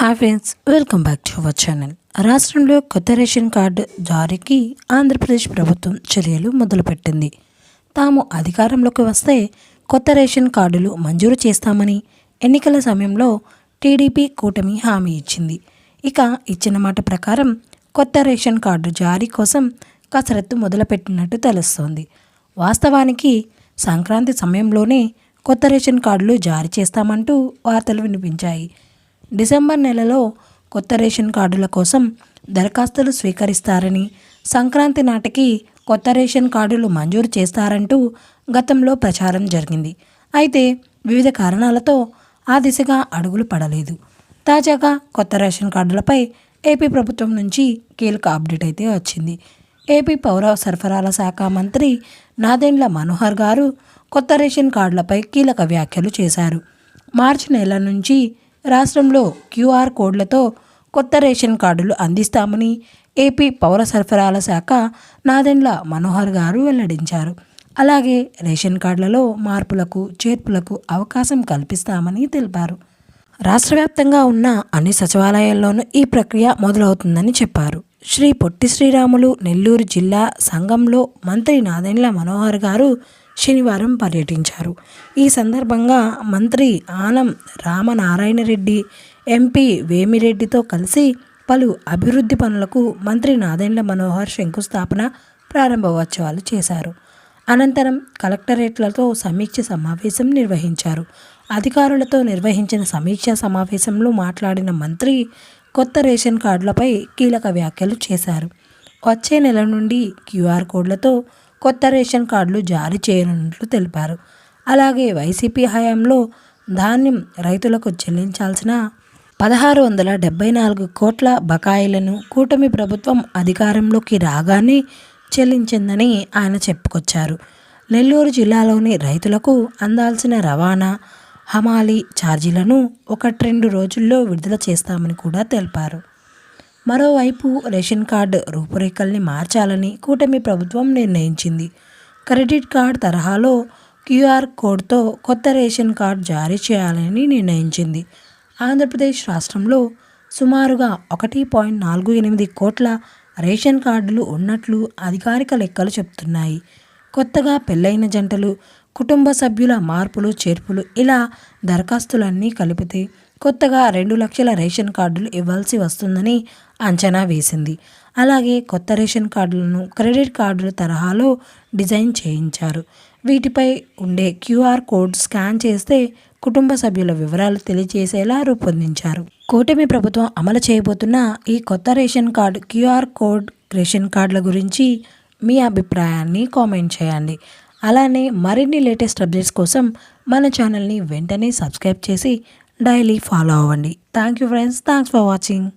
Hi friends welcome back to our channel రాష్ట్రంలో కొత్త ration card జారీకి Andhra Pradesh ప్రభుత్వం చర్యలు మొదలుపెట్టింది. తాము అధికారంలోకి వస్తే కొత్త రేషన్ కార్డులు మంజూరు చేస్తామని ఎన్నికల సమయంలో టీడీపీ కూటమి హామీ ఇచ్చింది. ఇక ఇచ్చిన మాట ప్రకారం కొత్త రేషన్ కార్డు జారీ కోసం కసరత్తు మొదలుపెట్టినట్టు తెలుస్తోంది. వాస్తవానికి సంక్రాంతి సమయంలోనే కొత్త రేషన్ కార్డులు జారీ చేస్తామంటూ వార్తలు వినిపించాయి. డిసెంబర్ నెలలో కొత్త రేషన్ కార్డుల కోసం దరఖాస్తులు స్వీకరిస్తారని సంక్రాంతి నాటికి కొత్త రేషన్ కార్డులు మంజూరు చేస్తారంటూ గతంలో ప్రచారం జరిగింది. అయితే వివిధ కారణాలతో ఆ దిశగా అడుగులు పడలేదు. తాజాగా కొత్త రేషన్ కార్డులపై ఏపీ ప్రభుత్వం నుంచి కీలక అప్డేట్ అయితే వచ్చింది. ఏపీ పౌర సరఫరాల శాఖ మంత్రి నాదెండ్ల మనోహర్ గారు కొత్త రేషన్ కార్డులపై కీలక వ్యాఖ్యలు చేశారు. మార్చి నెల నుంచి రాష్ట్రంలో క్యూఆర్ కోడ్లతో కొత్త రేషన్ కార్డులు అందిస్తామని ఏపీ పౌర సరఫరాల శాఖ నాదెండ్ల మనోహర్ గారు వెల్లడించారు. అలాగే రేషన్ కార్డులలో మార్పులకు చేర్పులకు అవకాశం కల్పిస్తామని తెలిపారు. రాష్ట్ర వ్యాప్తంగా ఉన్న అన్ని సచివాలయాల్లోనూ ఈ ప్రక్రియ మొదలవుతుందని చెప్పారు. శ్రీ పొట్టి శ్రీరాములు నెల్లూరు జిల్లా సంఘంలో మంత్రి నాదెండ్ల మనోహర్ గారు శనివారం పర్యటించారు. ఈ సందర్భంగా మంత్రి ఆనం రామనారాయణ రెడ్డి ఎంపీ వేమిరెడ్డితో కలిసి పలు అభివృద్ధి పనులకు మంత్రి నాదెండ్ల మనోహర్ శంకుస్థాపన ప్రారంభోత్సవాలు చేశారు. అనంతరం కలెక్టరేట్లతో సమీక్ష సమావేశం నిర్వహించారు. అధికారులతో నిర్వహించిన సమీక్షా సమావేశంలో మాట్లాడిన మంత్రి కొత్త రేషన్ కార్డులపై కీలక వ్యాఖ్యలు చేశారు. వచ్చే నెల నుండి క్యూఆర్ కోడ్లతో కొత్త రేషన్ కార్డులు జారీ చేయనున్నట్లు తెలిపారు. అలాగే వైసీపీ హయాంలో ధాన్యం రైతులకు చెల్లించాల్సిన పదహారు వందల డెబ్బై నాలుగు కోట్ల బకాయిలను కూటమి ప్రభుత్వం అధికారంలోకి రాగానే చెల్లించిందని ఆయన చెప్పుకొచ్చారు. నెల్లూరు జిల్లాలోని రైతులకు అందాల్సిన రవాణా హమాలీ ఛార్జీలను ఒకటి రెండు రోజుల్లో విడుదల చేస్తామని కూడా తెలిపారు. మరోవైపు రేషన్ కార్డు రూపురేఖల్ని మార్చాలని కూటమి ప్రభుత్వం నిర్ణయించింది. క్రెడిట్ కార్డ్ తరహాలో క్యూఆర్ కోడ్తో కొత్త రేషన్ కార్డ్ జారీ చేయాలని నిర్ణయించింది. ఆంధ్రప్రదేశ్ రాష్ట్రంలో సుమారుగా ఒకటి పాయింట్ నాలుగు ఎనిమిది కోట్ల రేషన్ కార్డులు ఉన్నట్లు అధికారిక లెక్కలు చెబుతున్నాయి. కొత్తగా పెళ్ళైన జంటలు కుటుంబ సభ్యుల మార్పులు చేర్పులు ఇలా దరఖాస్తులన్నీ కలిపితే కొత్తగా రెండు లక్షల రేషన్ కార్డులు ఇవ్వాల్సి వస్తుందని అంచనా వేసింది. అలాగే కొత్త రేషన్ కార్డులను క్రెడిట్ కార్డుల తరహాలో డిజైన్ చేయించారు. వీటిపై ఉండే క్యూఆర్ కోడ్ స్కాన్ చేస్తే కుటుంబ సభ్యుల వివరాలు తెలియజేసేలా రూపొందించారు. కూటమి ప్రభుత్వం అమలు చేయబోతున్న ఈ కొత్త ration card QR code ration కార్డుల గురించి మీ అభిప్రాయాన్ని కామెంట్ చేయండి. అలానే మరిన్ని లేటెస్ట్ అప్డేట్స్ కోసం మన ఛానల్ని వెంటనే సబ్స్క్రైబ్ చేసి డైలీ ఫాలో అవ్వండి. Thank you friends. Thanks for watching.